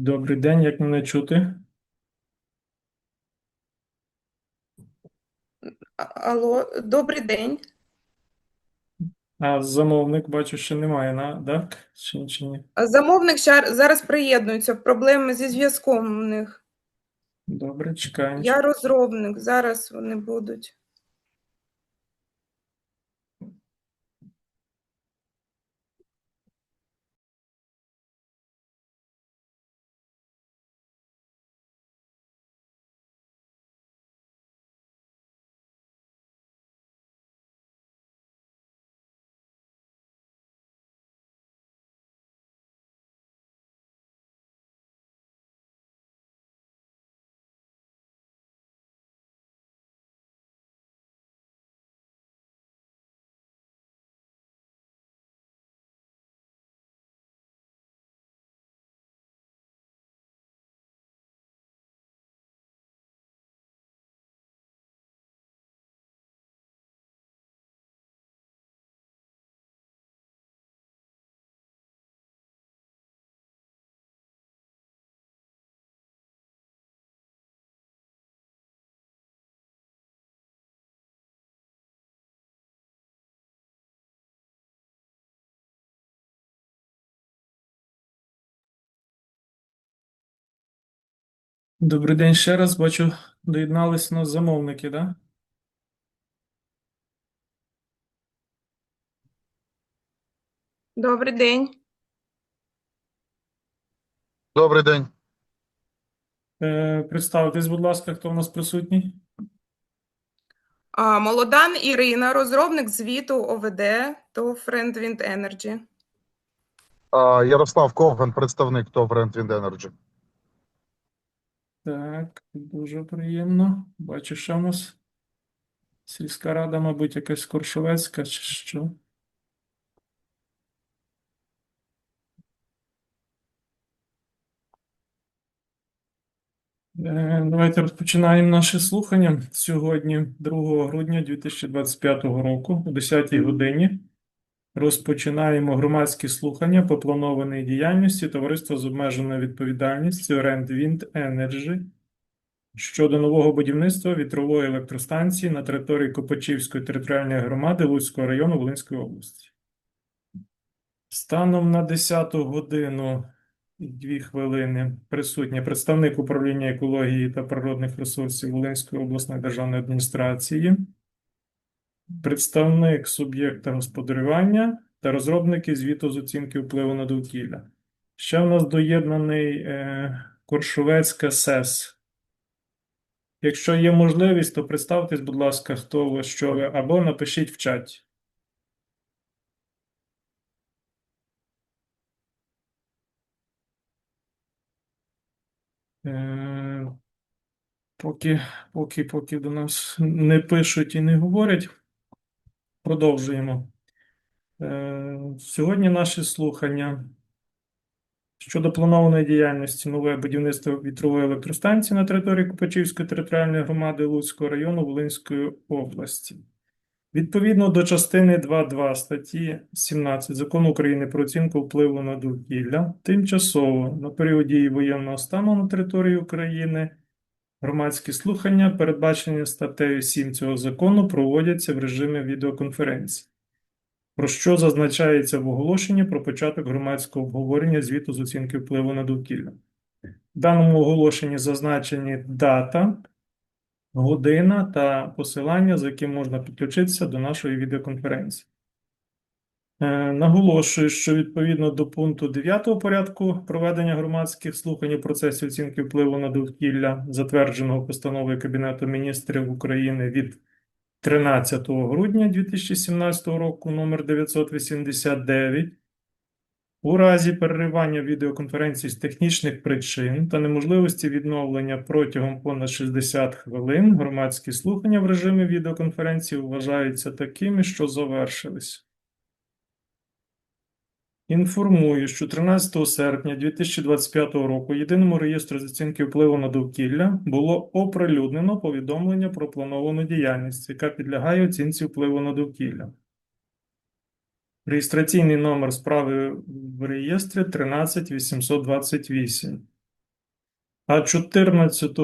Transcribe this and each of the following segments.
Добрий день, як мене чути? А- Алло, добрий день. А замовник бачу, що немає, на, так? Чи, чи ні? А Замовник ща- зараз приєднується. Проблеми зі зв'язком у них. Добре, чекаємо. Я розробник, зараз вони будуть. Добрий день ще раз. Бачу, доєдналися нас замовники, так? Добрий день. Добрий день. Е, представтесь, будь ласка, хто у нас присутній? А, Молодан Ірина, розробник звіту ОВД то Friend Wind Energy. А, Ярослав Ковган, представник ТОВ Wind Energy. Так, дуже приємно. Бачу, що у нас сільська рада, мабуть, якась Коршовецька чи що. Е, Давайте розпочинаємо наше слухання сьогодні, 2 грудня 2025 року, о 10 годині. Розпочинаємо громадські слухання по планованій діяльності Товариства з обмеженою відповідальністю Rent Wind Energy щодо нового будівництва вітрової електростанції на території Копачівської територіальної громади Луцького району Волинської області. Станом на 10 годину і 2 хвилини присутній представник управління екології та природних ресурсів Волинської обласної державної адміністрації, представник суб'єкта господарювання та розробники звіту з оцінки впливу на довкілля. Ще в нас доєднаний е, Коршовецька СЕС. Якщо є можливість, то представтесь, будь ласка, хто ви, що ви, або напишіть в чаті. Е, Поки, поки, поки до нас не пишуть і не говорять, продовжуємо. Е, Сьогодні наші слухання щодо планованої діяльності нове будівництво вітрової електростанції на території Копачівської територіальної громади Луцького району Волинської області. Відповідно до частини 2.2 статті 17 Закону України про оцінку впливу на довкілля, тимчасово на період дії воєнного стану на території України громадські слухання, передбачені статтею 7 цього закону, проводяться в режимі відеоконференції, про що зазначається в оголошенні про початок громадського обговорення звіту з оцінки впливу на довкілля. В даному оголошенні зазначені дата, година та посилання, за яким можна підключитися до нашої відеоконференції. Е, Наголошую, що відповідно до пункту 9 порядку проведення громадських слухань у процесі оцінки впливу на довкілля, затвердженого постановою Кабінету міністрів України від 13 грудня 2017 року номер 989, у разі переривання відеоконференції з технічних причин та неможливості відновлення протягом понад 60 хвилин, громадські слухання в режимі відеоконференції вважаються такими, що завершились. Інформую, що 13 серпня 2025 року єдиному реєстру з оцінки впливу на довкілля було оприлюднено повідомлення про плановану діяльність, яка підлягає оцінці впливу на довкілля. Реєстраційний номер справи в реєстрі 13828. А 14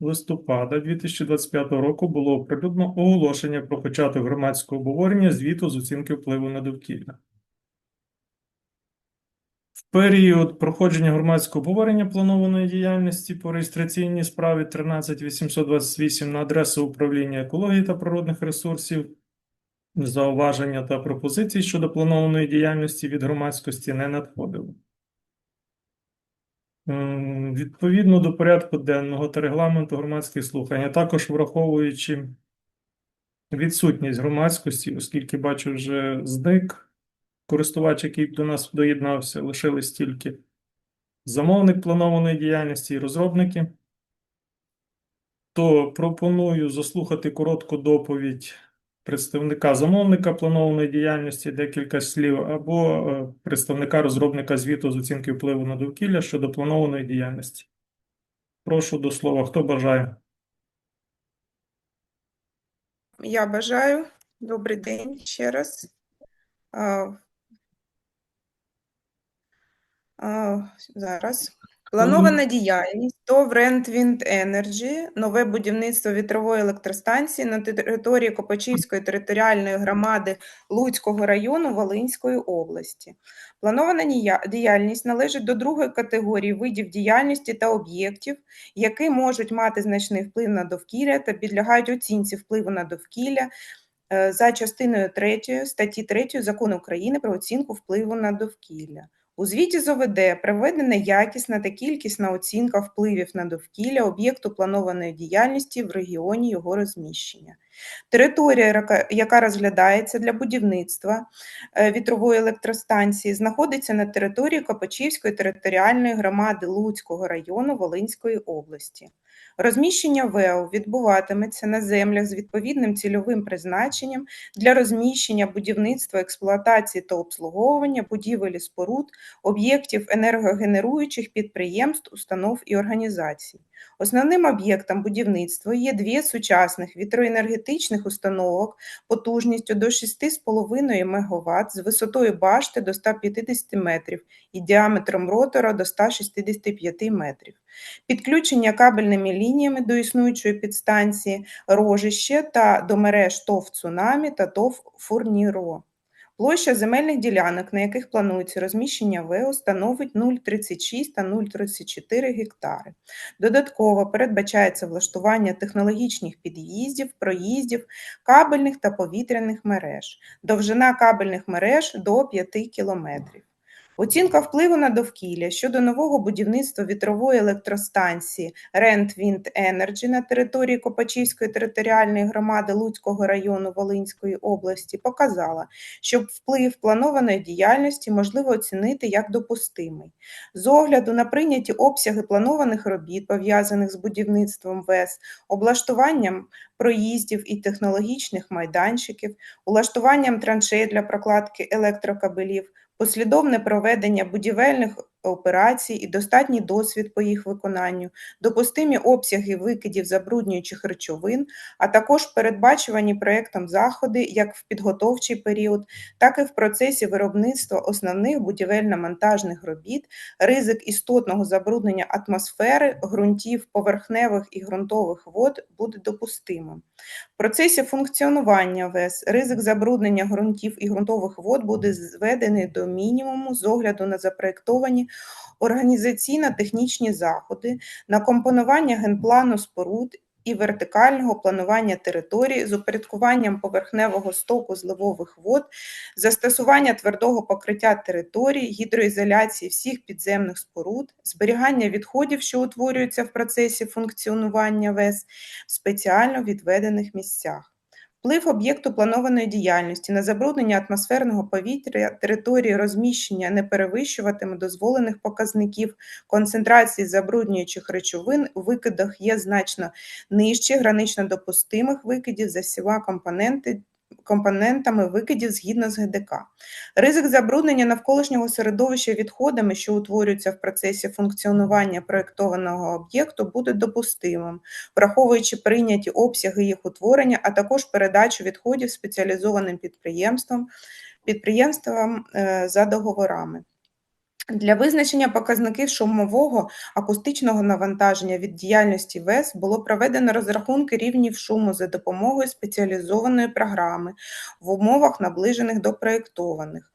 листопада 2025 року було оприлюднено оголошення про початок громадського обговорення звіту з оцінки впливу на довкілля. Період проходження громадського обговорення планованої діяльності по реєстраційній справі 13828 на адресу управління екології та природних ресурсів зауваження та пропозиції щодо планованої діяльності від громадськості не надходило. Ем, Відповідно до порядку денного та регламенту громадських слухань, а також враховуючи відсутність громадськості, оскільки бачу вже зник користувач, який до нас доєднався, лишились тільки замовник планованої діяльності і розробники, то пропоную заслухати коротку доповідь представника замовника планованої діяльності, декілька слів, або е, представника розробника звіту з оцінки впливу на довкілля щодо планованої діяльності. Прошу до слова, хто бажає. Я бажаю. Добрий день ще раз. А, зараз. Планована діяльність ТОВ Wind Energy, нове будівництво вітрової електростанції на території Копачівської територіальної громади Луцького району Волинської області. Планована діяльність належить до другої категорії видів діяльності та об'єктів, які можуть мати значний вплив на довкілля та підлягають оцінці впливу на довкілля е, за частиною 3 статті 3 Закону України про оцінку впливу на довкілля. У звіті з ОВД проведена якісна та кількісна оцінка впливів на довкілля об'єкту планованої діяльності в регіоні його розміщення. Територія, яка- розглядається для будівництва е, вітрової електростанції, знаходиться на території Копачівської територіальної громади Луцького району Волинської області. Розміщення ВЕО відбуватиметься на землях з відповідним цільовим призначенням для розміщення будівництва, експлуатації та обслуговування будівель і споруд, об'єктів енергогенеруючих підприємств, установ і організацій. Основним об'єктом будівництва є дві сучасних вітроенергетичних установок потужністю до 6,5 МВт з висотою башти до 150 метрів і діаметром ротора до 165 метрів. Підключення кабельними лініями до існуючої підстанції Рожище та до мереж ТОВ «Цунамі» та ТОВ «Фурніро». Площа земельних ділянок, на яких планується розміщення ВЕО, становить 0,36 та 0,34 гектари. Додатково передбачається влаштування технологічних під'їздів, проїздів, кабельних та повітряних мереж. Довжина кабельних мереж до 5 кілометрів. Оцінка впливу на довкілля щодо нового будівництва вітрової електростанції Rent Wind Energy на території Копачівської територіальної громади Луцького району Волинської області показала, що вплив планованої діяльності можливо оцінити як допустимий. З огляду на прийняті обсяги планованих робіт, пов'язаних з будівництвом ВЕС, облаштуванням проїздів і технологічних майданчиків, улаштуванням траншей для прокладки електрокабелів, послідовне проведення будівельних операцій і достатній досвід по їх виконанню, допустимі обсяги викидів забруднюючих речовин, а також передбачувані проектом заходи як в підготовчий період, так і в процесі виробництва основних будівельно-монтажних робіт, ризик істотного забруднення атмосфери, ґрунтів, поверхневих і ґрунтових вод буде допустимим. В процесі функціонування ВЕС ризик забруднення ґрунтів і ґрунтових вод буде зведений до мінімуму з огляду на запроєктовані організаційно-технічні заходи, на компонування генплану споруд і вертикального планування території з упорядкуванням поверхневого стоку зливових вод, застосування твердого покриття територій, гідроізоляції всіх підземних споруд, зберігання відходів, що утворюються в процесі функціонування ВЕС в спеціально відведених місцях. Вплив об'єкту планованої діяльності на забруднення атмосферного повітря території розміщення не перевищуватиме дозволених показників концентрації забруднюючих речовин у викидах є значно нижче гранично допустимих викидів за всіма компоненти, компонентами викидів згідно з ГДК. Ризик забруднення навколишнього середовища відходами, що утворюються в процесі функціонування проєктованого об'єкту, буде допустимим, враховуючи прийняті обсяги їх утворення, а також передачу відходів спеціалізованим підприємствам, підприємствам е, за договорами. Для визначення показників шумового акустичного навантаження від діяльності ВЕС було проведено розрахунки рівнів шуму за допомогою спеціалізованої програми в умовах, наближених до проєктованих.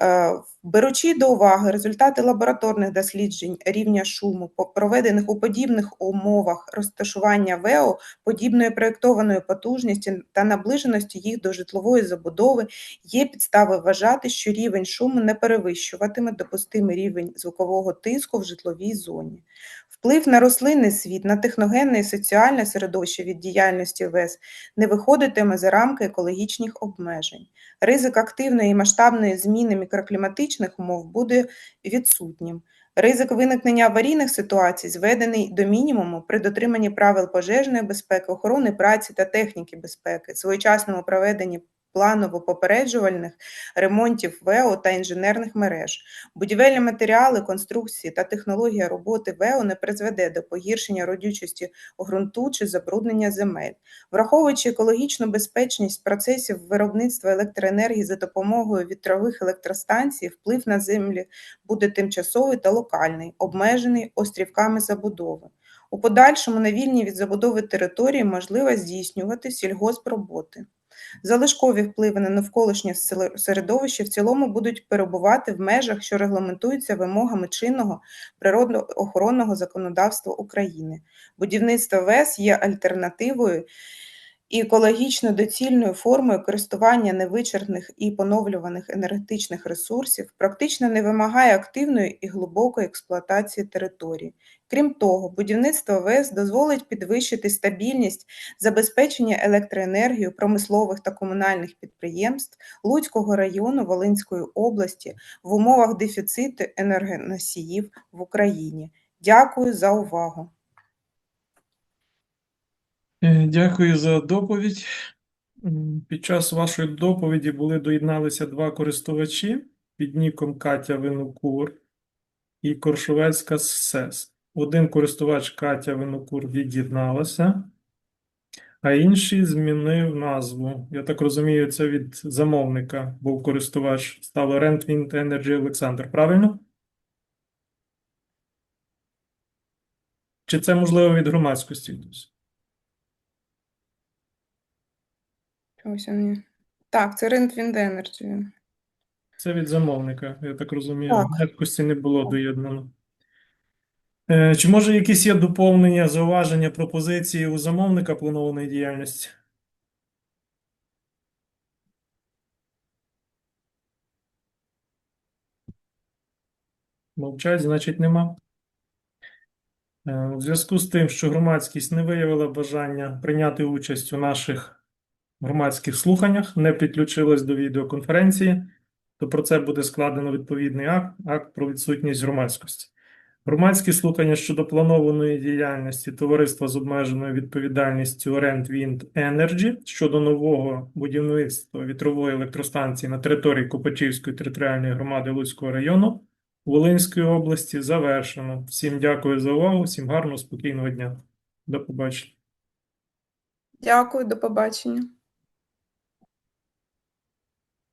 Е, Беручи до уваги результати лабораторних досліджень рівня шуму, проведених у подібних умовах розташування ВЕО, подібної проєктованої потужності та наближеності їх до житлової забудови, є підстави вважати, що рівень шуму не перевищуватиме допустимий рівень звукового тиску в житловій зоні. Вплив на рослинний світ, на техногенне і соціальне середовище від діяльності ВЕС не виходитиме за рамки екологічних обмежень. Ризик активної і масштабної зміни мікрокліматичних умов буде відсутнім. Ризик виникнення аварійних ситуацій зведений до мінімуму при дотриманні правил пожежної безпеки, охорони праці та техніки безпеки, своєчасному проведенні планово-попереджувальних ремонтів ВЕО та інженерних мереж. Будівельні матеріали, конструкції та технологія роботи ВЕО не призведе до погіршення родючості ґрунту чи забруднення земель. Враховуючи екологічну безпечність процесів виробництва електроенергії за допомогою вітрових електростанцій, вплив на землі буде тимчасовий та локальний, обмежений острівками забудови. У подальшому на вільній від забудови території можливо здійснювати сільгоспроботи. Залишкові впливи на навколишнє середовище в цілому будуть перебувати в межах, що регламентуються вимогами чинного природоохоронного законодавства України. Будівництво ВЕС є альтернативою і екологічно доцільною формою користування невичерпних і поновлюваних енергетичних ресурсів, практично не вимагає активної і глибокої експлуатації території. Крім того, будівництво ВЕС дозволить підвищити стабільність забезпечення електроенергією промислових та комунальних підприємств Луцького району Волинської області в умовах дефіциту енергоносіїв в Україні. Дякую за увагу. Е, Дякую за доповідь. Під час вашої доповіді були доєдналися два користувачі під ніком Катя Винокур і Коршовецька СЕС. Один користувач Катя Винокур від'єдналася, а інший змінив назву. Я так розумію, це від замовника був користувач, стало Rent Wind Energy Олександр. Правильно? Чи це можливо від громадськості? Ось вони. Так, це Rent Wind Energy. Це від замовника, я так розумію. Так. Гнеткості не було доєднано. Е, Чи може якісь є доповнення, зауваження, пропозиції у замовника планованої діяльності? Мовчать, значить нема. Е, У зв'язку з тим, що громадськість не виявила бажання прийняти участь у наших громадських слуханнях, не підключилась до відеоконференції, то про це буде складено відповідний акт, акт про відсутність громадськості. Громадські слухання щодо планованої діяльності товариства з обмеженою відповідальністю Rent Wind Energy щодо нового будівництва вітрової електростанції на території Копачівської територіальної громади Луцького району Волинської області завершено. Всім дякую за увагу, всім гарного, спокійного дня. До побачення. Дякую, до побачення.